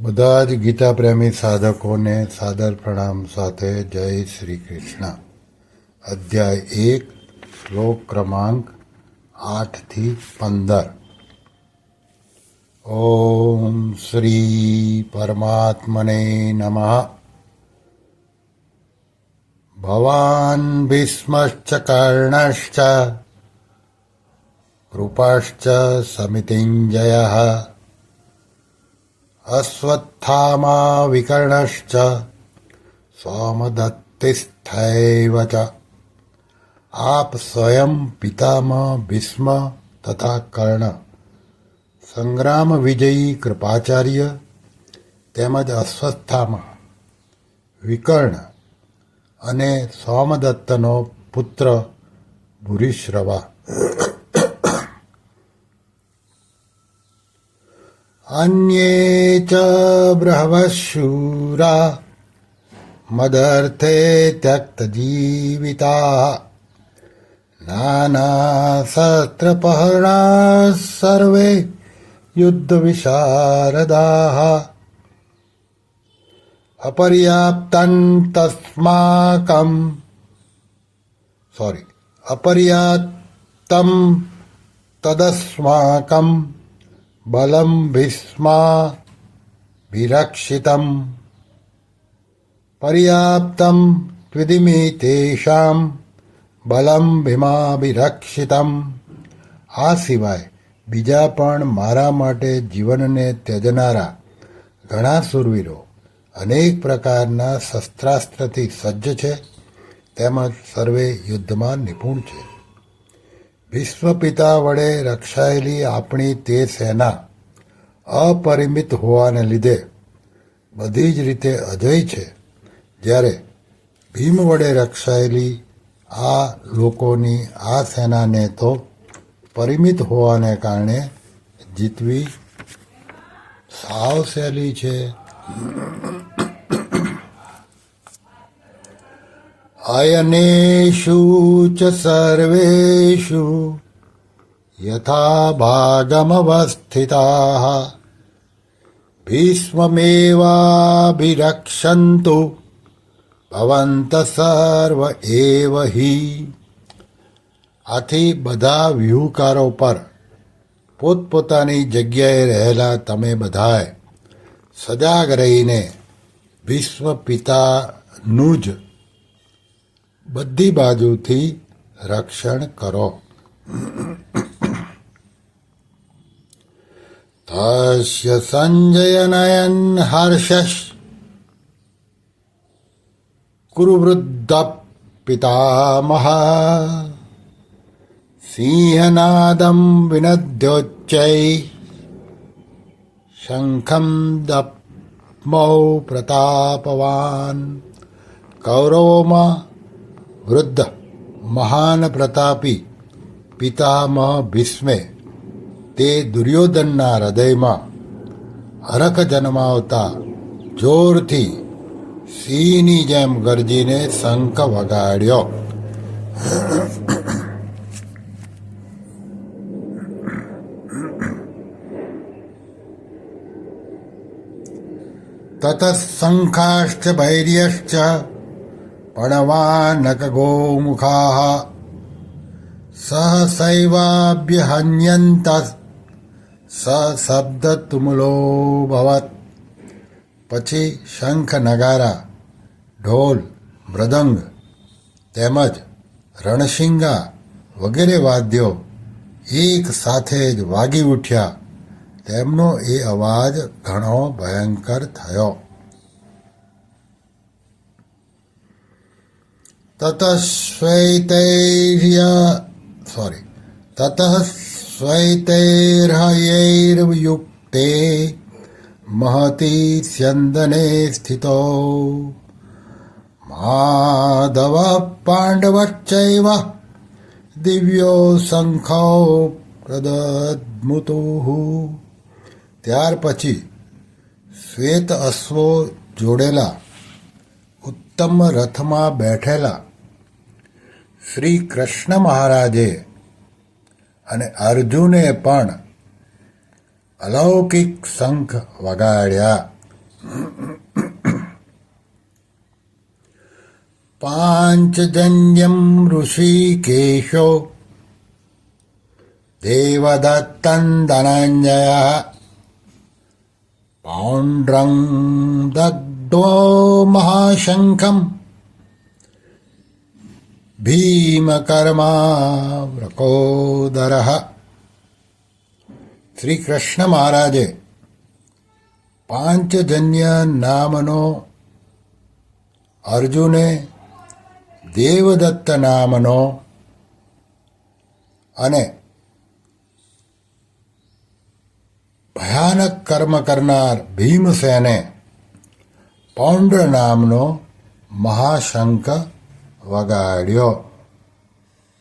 બધા જ ગીતા પ્રેમી સાધકોને સાદર પ્રણામ સાથે જય શ્રી કૃષ્ણ. અધ્યાય એક, શ્લોક ક્રમાંક આઠથી પંદર. ઓમ શ્રી પરમાત્મને નમઃ. ભવાન ભીષ્મશ્ચ કર્ણશ્ચ. કૃપાશ્ચ સમિતિંજય. અશ્વત્થામા વિકર્ણશ્ચ સોમદત્તિસ્થૈવ ચ આપ સ્વયં પિતામહ ભીષ્મ તથા કર્ણ સંગ્રામ વિજયી કૃપાચાર્ય તેમજ અશ્વત્થામા વિકર્ણ અને સોમદત્તનો પુત્ર ભૂરિશ્રવા। अन्ये च ब्रह्मशूरा मदर्थे त्यक्तजीविताः नानाशस्त्रपहराः सर्वे युद्धविशारदाः अपर्याप्तं तस्माकं सोरि अपर्याप्तं तदस्माकम् બલમ ભીષ્મા વિરક્ષિતમ પર્યાપ્તમ ત્વિદિમે તેષામ બલમ ભીમાભિરક્ષિતમ આ સિવાય બીજા પણ મારા માટે જીવનને ત્યજનારા ઘણા સુરવીરો અનેક પ્રકારના શસ્ત્રાસ્ત્રથી સજ્જ છે, તેમજ સર્વે યુદ્ધમાં નિપુણ છે. વિશ્વ પિતા વડે રક્ષાયેલી આપણી તે સેના અપરિમિત હોવાને લીધે બધી જ રીતે અજય છે, જ્યારે ભીમ વડે રક્ષાયેલી આ લોકોની આ સેનાને તો પરિમિત હોવાને કારણે જીતવી સાવ સહેલી છે. અયનેષુ ચ સર્વેશુ યથા ભાગમવસ્થિતાः ભીષ્મમેવાભિરક્ષन्तु ભવંત સર્વ એવ હિ આથી બધા વ્યૂહકારો પર પોતપોતાની જગ્યાએ રહેલા તમે બધાએ સજાગ રહીને વિશ્વ પિતાનું જ બધી બાજુથી રક્ષણ કરો. તસ્ય સંજય નયન હર્ષશ. કુરુવૃદ્ધ પિતામહ. સિંહનાદમ વિનદ્યોચ્ચૈ. શંખમ દપ્મૌ પ્રતાપવાન. કૌરવોમાં વૃદ્ધ, મહાન પ્રતાપી, પિતામહ ભીષ્મે, તે દુર્યોધનના હૃદયમાં હરખ જન્માવતા જોરથી સિંહની જેમ ગરજીને શંખ વગાડ્યો. તતઃશંખાશ્ચ ભૈર્યશ્ચ પણવાનકગોમુખાः स સશબ્દતુમુલોભવત પછી શંખ નગારા ઢોલ મૃદંગ તેમજ રણશિંગા વગેરે વાદ્યો એક સાથે જ વાગી ઉઠ્યા. તેમનો એ અવાજ ઘણો ભયંકર થયો. તતઃશ્વૈતૈર્ય સોરી તતઃ શ્વૈતૈર્હયૈર્યુક્તે મહતી સ્યંદને સ્થિતો માધવ પાંડવશ્ચૈવ દિવ્યો શંખો પ્રદદ્મુતુઃ ત્યાર શ્વેત અશ્વો જોડેલા ઉત્તમ રથમાં બેઠેલા શ્રી કૃષ્ણ મહારાજે. અને અર્જુને પણ અલૌકિક શંખ વગાડ્યા. પાંચજન્યમ ઋષિકેશો. દેવદત્તં ધનંજય. પૌંડ્રં દગ્ધો મહાશંખમ. ભીમકર્મા વ્રકોદર શ્રી કૃષ્ણ મહારાજે પાંચજન્ય નામનો અર્જુને દેવદત્ત નામનો અને ભયાનક કર્મ કરનાર ભીમસેને પૌંડ્ર નામનો મહાશંખ વગાડ્યો